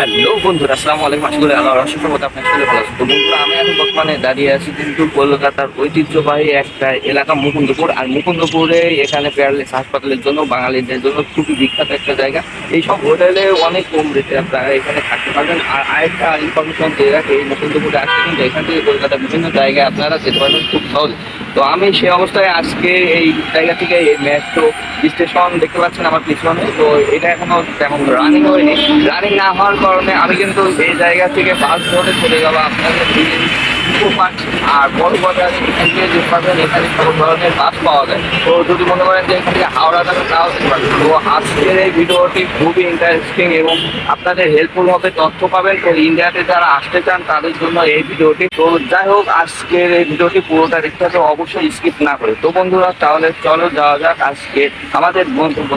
Hello বন্ধুরা, আসসালামু আলাইকুম। আশা করি আল্লাহ রহস্য মতো আপনার সাথে ভালো আছেন। তো বন্ধুরা, আমি এখন বর্তমানে দাঁড়িয়ে আছি কিন্তু কলকাতার ঐতিহ্যবাহী একটা এলাকা মুকুন্দপুর। আর মুকুন্দপুরে এখানে প্যারালিস হাসপাতালের জন্য, বাঙালিদের জন্য খুবই বিখ্যাত একটা জায়গা। এই সব হোটেলে অনেক কম রেটে আপনারা এখানে থাকতে পারবেন। আর আরেকটা ইনফরমেশন দিয়ে রাখি, এই মুকুন্দপুরে আসতে কিন্তু এখান থেকে কলকাতার বিভিন্ন জায়গায় আপনারা যেতে পারবেন খুব সহজ। তো আমি সে অবস্থায় আজকে এই জায়গা থেকে এই মেট্রো স্টেশন দেখতে পাচ্ছেন আমার পিছনে। তো এটা এখনও তেমন রানিং হয়নি। রানিং না হওয়ার কারণে আমি কিন্তু এই জায়গা থেকে বাস ধরে চলে যাব আপনাদের আর বড় ধরনের পাওয়া তো যদি হাওড়া তো আজকের এই ভিডিওটি খুবই ইন্টারেস্টিং এবং আপনাদের হেল্পফুল হবে তথ্য পাবেন। তো ইন্ডিয়াতে যারা আসতে চান, তাদের জন্য এই ভিডিওটি। তো যাই হোক, আজকের এই ভিডিওটি পুরোটা দেখতে অবশ্যই স্কিপ না করে। তো বন্ধুরা, তাহলে চলো যাওয়া যাক আজকে আমাদের গন্তব্য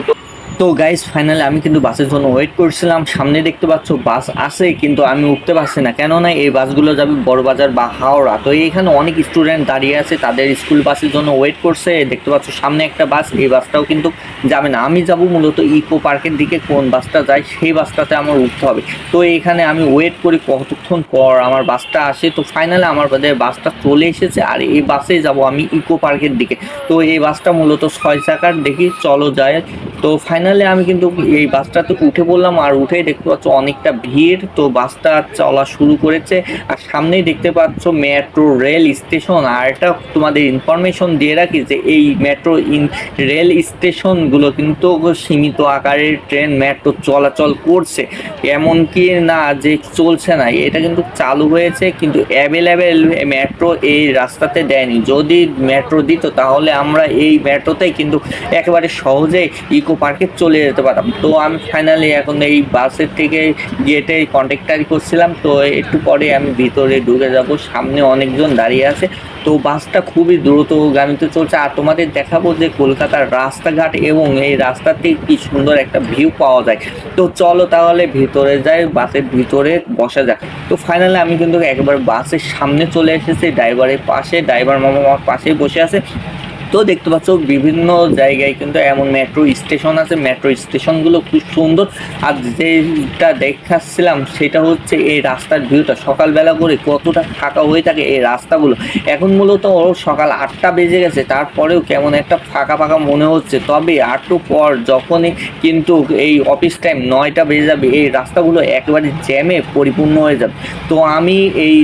তো গাইস ফাইনালি আমি কিন্তু বাসের জন্য ওয়েট করছিলাম। সামনে দেখতে পাচ্ছ বাস আছে, কিন্তু আমি উঠতে পারছি না। কেননা এই বাসগুলো যাবে বড়বাজার বা হাওড়া, তো এখানে অনেক স্টুডেন্ট দাঁড়িয়ে আছে, তাদের স্কুল বাসের জন্য ওয়েট করছে। দেখতে পাচ্ছ সামনে একটা বাস এই বাসটাও কিন্তু যাবে না। আমি যাব মূলত ইকো পার্কের দিকে, কোন বাসটা যায়, সেই বাসটাতে আমার উঠতে হবে। তো এখানে আমি ওয়েট করি কতক্ষণ পর আমার বাসটা আসে। তো ফাইনালি আমার বাজারে বাসটা চলে এসেছে, আর এই বাসে যাব আমি ইকো পার্কের দিকে। তো এই বাসটা মূলত ছয় চাকার, দেখি চলো যায় তো ফাইনালি আমি কিন্তু এই বাসটাতে উঠে পড়লাম আর উঠেই দেখতে পাচ্ছ অনেকটা ভিড়। তো বাসটা চলা শুরু করেছে আর সামনেই দেখতে পাচ্ছ মেট্রো রেল স্টেশন আর এটা তোমাদের ইনফরমেশন দিয়ে রাখি যে এই মেট্রো ইন রেল স্টেশনগুলো কিন্তু সীমিত আকারের ট্রেন মেট্রো চলাচল করছে। এমনকি না যে চলছে না, এটা কিন্তু চালু হয়েছে কিন্তু অ্যাভেলেবেল মেট্রো এই রাস্তাতে দেয়নি। যদি মেট্রো দিত তাহলে আমরা এই মেট্রোতেই কিন্তু একেবারে সহজেই ইকো পার্কে চলে যেতে পারতাম। তো আমি ফাইনালি এখন এই বাসের থেকে গেটে কন্ট্যাক্টারি করছিলাম। তো একটু পরে আমি ভিতরে ঢুকে যাব, সামনে অনেকজন দাঁড়িয়ে আছে। তো বাসটা খুবই দ্রুত দ্রুতগামীতে চলছে। আর তোমাদের দেখাবো যে কলকাতার রাস্তাঘাট এবং এই রাস্তা থেকে কি সুন্দর একটা ভিউ পাওয়া যায়। তো চলো তাহলে ভিতরে যাই বাসের ভিতরে বসা যাক। তো ফাইনালি আমি কিন্তু একবার বাসের সামনে চলে এসেছি। ড্রাইভারের পাশে ড্রাইভার মামা আমার পাশেই বসে আছে। তো দেখতে পাচ্ছ বিভিন্ন জায়গায় কিন্তু এমন মেট্রো স্টেশন আছে। মেট্রো স্টেশনগুলো খুব সুন্দর। আর যেটা দেখাচ্ছিলাম সেটা হচ্ছে এই রাস্তার ভিউটা সকালবেলা করে কতটা ফাঁকা হয়ে থাকে এই রাস্তাগুলো। এখন মূলত সকাল আটটা বেজে গেছে। তারপরেও কেমন একটা ফাঁকা ফাঁকা মনে হচ্ছে। তবে আটটু পর যখনই কিন্তু এই অফিস টাইম নয়টা বেজে যাবে, এই রাস্তাগুলো একেবারে জ্যামে পরিপূর্ণ হয়ে যাবে। তো আমি এই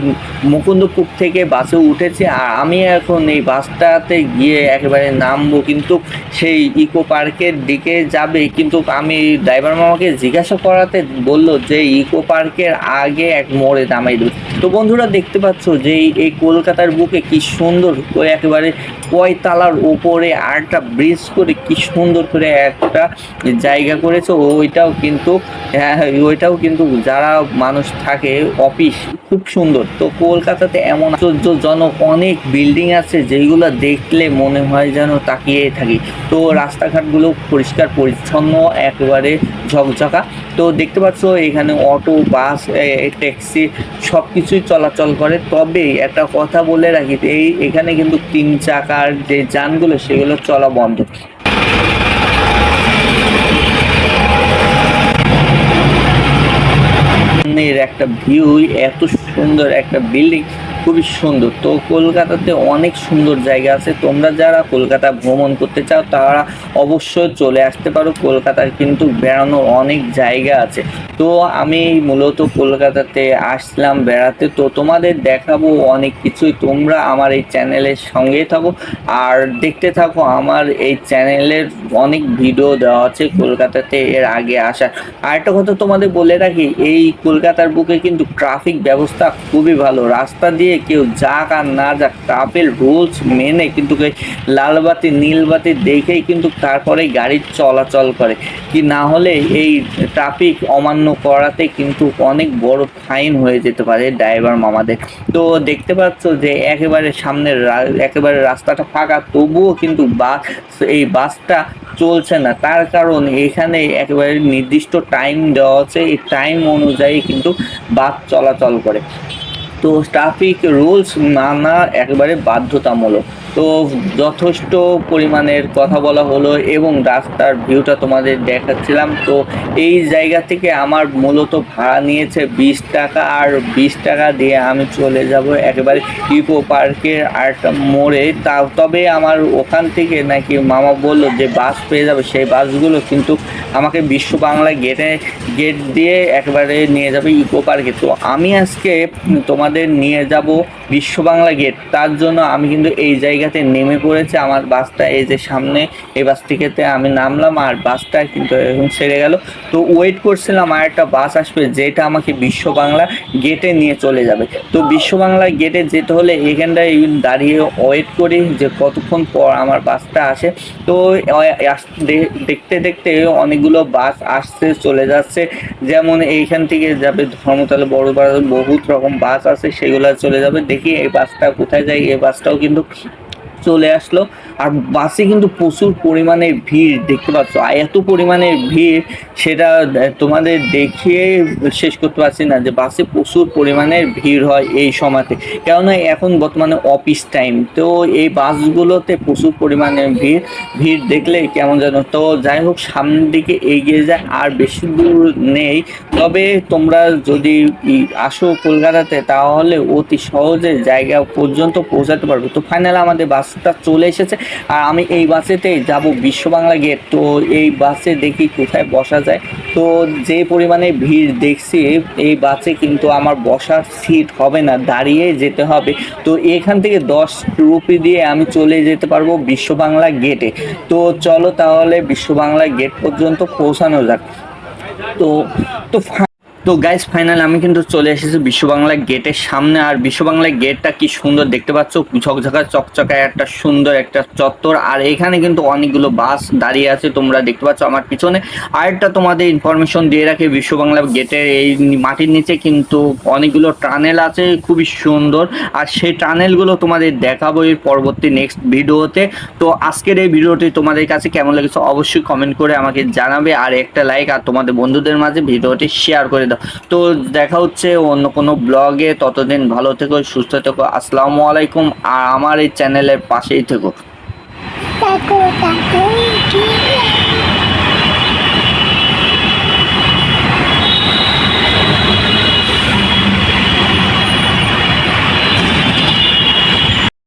মুকুন্দপুর থেকে বাসে উঠেছি। আর আমি এখন এই বাসটাতে গিয়ে একেবারে নামবো কিন্তু সেই ইকো পার্কের দিকে যাবে। কিন্তু আমি ড্রাইভার মামাকে জিজ্ঞাসা করাতে বলল যে ইকো পার্কের আগে এক মোড়ে নামাই দেবে। তো বন্ধুরা দেখতে পাচ্ছ যে এই- কলকাতার বুকে কি সুন্দর করে একেবারে কয়তালার ওপরে আরেকটা ব্রিজ করে কি সুন্দর করে একটা জায়গা করেছে। ওইটাও কিন্তু হ্যাঁ হ্যাঁ, ওইটাও কিন্তু যারা মানুষ থাকে অফিস খুব সুন্দর। তো কলকাতাতে এমন আশ্চর্যজনক অনেক বিল্ডিং আছে যেগুলো দেখলে মনে হয় যেন তাকিয়ে থাকি। তো রাস্তাঘাটগুলো পরিষ্কার, পরিচ্ছন্ন, একেবারে ঝকঝকা। তো দেখতে পাচ্ছ, এখানে অটো, বাস ট্যাক্সি সব কিছুই চলাচল করে। তবে একটা কথা বলে রাখি, এই এখানে কিন্তু তিন চাকার যে যানগুলো, সেগুলো চলা বন্ধ। একটা ভিউ এত সুন্দর একটা বিল্ডিং খুবই সুন্দর। তো কলকাতাতে অনেক সুন্দর জায়গা আছে। তোমরা যারা কলকাতা ভ্রমণ করতে চাও, তারা অবশ্যই চলে আসতে পারো। কলকাতার কিন্তু বেড়ানোর অনেক জায়গা আছে। তো আমি মূলত কলকাতাতে আসলাম বেড়াতে। তো তোমাদের দেখাবো অনেক কিছুই। তোমরা আমার এই চ্যানেলের সঙ্গে থাকো। আর দেখতে থাকো, আমার এই চ্যানেলের অনেক ভিডিও দেওয়া আছে কলকাতাতে এর আগে আসার। আরেকটা কথা তোমাদের বলে রাখি, এই কলকাতার বুকে কিন্তু ট্রাফিক ব্যবস্থা খুবই ভালো। রাস্তা দিয়ে কেউ যাক আর না যাক ট্রাফিক রুলস মেনে কিন্তু লাল বাতি নীল বাতি দেখেই কিন্তু তারপরে গাড়ি চলাচল করে। কি না হলে এই ট্রাফিক অমান্য করাতে কিন্তু অনেক বড় ফাইন হয়ে যেতে পারে ড্রাইভার মামাদের। তো দেখতে পাচ্ছ যে একেবারে সামনের একেবারে রাস্তাটা ফাঁকা, তবুও কিন্তু বাস, এই বাসটা চলছে না। তার কারণ এখানে একেবারে নির্দিষ্ট টাইম দেওয়া আছে, এই টাইম অনুযায়ী কিন্তু বাস চলাচল করে। তো ট্রাফিক রুলস মানা একবারে বাধ্যতামূলক। তো যথেষ্ট পরিমাণের কথা বলা হলো এবং রাস্তার ভিউটা তোমাদের দেখাচ্ছিলাম। তো এই জায়গা থেকে আমার মূলত ভাড়া নিয়েছে বিশ টাকা আর বিশ টাকা দিয়ে আমি চলে যাব একেবারে ইকো পার্কের আরেকটা মোড়ে। তা তবে আমার ওখান থেকে নাকি মামা বলল যে বাস পেয়ে যাবে, সেই বাসগুলো কিন্তু আমাকে বিশ্ব বাংলা গেটে গেট দিয়ে একেবারে নিয়ে যাবে ইকো পার্কে। তো আমি আজকে তোমাদের নিয়ে যাব বিশ্ব বাংলা গেট। তার জন্য আমি কিন্তু এই জায়গাতে নেমে পড়েছে। আমার বাসটা এই যে সামনে, এই বাস থেকেতে আমি নামলাম আর বাসটা কিন্তু এখন সেরে গেল। তো ওয়েট করছিলাম আর একটা বাস আসবে যেটা আমাকে বিশ্ব বাংলা গেটে নিয়ে চলে যাবে। তো বিশ্ব বাংলা গেটে যেতে হলে এখানটায় দাঁড়িয়ে ওয়েট করি যে কতক্ষণ পর আমার বাসটা আসে। তো দেখতে দেখতে অনেকগুলো বাস আসছে, চলে যাচ্ছে। যেমন এইখান থেকে যাবে ধর্মতলা বড় বড় বহুত রকম বাস আছে, সেগুলো চলে যাবে। দেখি এই বাসটা কোথায় যায় এই বাসটাও কিন্তু চলে আসলো। আর বাসে কিন্তু প্রচুর পরিমাণে ভিড়, দেখতে পাচ্ছ? এত পরিমাণে ভিড়, সেটা তোমাদের দেখিয়ে শেষ করতে পারছি না যে বাসে প্রচুর পরিমাণে ভিড় হয় এই সময়তে। কেননা এখন বর্তমানে অফিস টাইম তো এই বাসগুলোতে প্রচুর পরিমাণে ভিড়। ভিড় দেখলে কেমন যেন। তো যাই হোক, সামনের দিকে এগিয়ে যায়, আর বেশি দূর নেই। তবে তোমরা যদি আসো কলকাতাতে, তাহলে অতি সহজে জায়গা পর্যন্ত পৌঁছাতে পারবে। তো ফাইনাল আমাদের বাসটা চলে এসেছে। আর আমি এই বাসেতেই যাব বিশ্ব বাংলা গেট। তো এই বাসে দেখি কোথায় বসা যায়। তো যে পরিমাণে ভিড় দেখছি, এই বাসে কিন্তু আমার বসার সিট হবে না, দাঁড়িয়ে যেতে হবে। তো এখান থেকে দশ রুপি দিয়ে আমি চলে যেতে পারব বিশ্ব বাংলা গেটে। তো চলো তাহলে বিশ্ব বাংলা গেট পর্যন্ত পৌঁছানো যাক। তো তো তো গাইস ফাইনাল আমি কিন্তু চলে এসেছি বিশ্ব বাংলা গেটের সামনে। আর বিশ্ব বাংলা গেটটা কি সুন্দর দেখতে পাচ্ছ? ঝকঝকা চকচকায় একটা সুন্দর একটা চত্বর। আর এখানে কিন্তু অনেকগুলো বাস দাঁড়িয়ে আছে, তোমরা দেখতে পাচ্ছ আমার পিছনে। আরেকটা তোমাদের ইনফরমেশন দিয়ে রাখি বিশ্ব বাংলা গেটের এই মাটির নিচে কিন্তু অনেকগুলো টানেল আছে, খুবই সুন্দর। আর সেই টানেলগুলো তোমাদের দেখাবো এর পরবর্তী নেক্সট ভিডিওতে। তো আজকের এই ভিডিওটি তোমাদের কাছে কেমন লেগেছে অবশ্যই কমেন্ট করে আমাকে জানাবে। আর একটা লাইক আর তোমাদের বন্ধুদের মাঝে ভিডিওটি শেয়ার করে দাও তো দেখা হচ্ছে অন্য কোনো ব্লগে, ততদিন ভালো থেকো, সুস্থ থেকো, আসসালামু আলাইকুম, আর আমার এই চ্যানেলের পাশেই থেকো.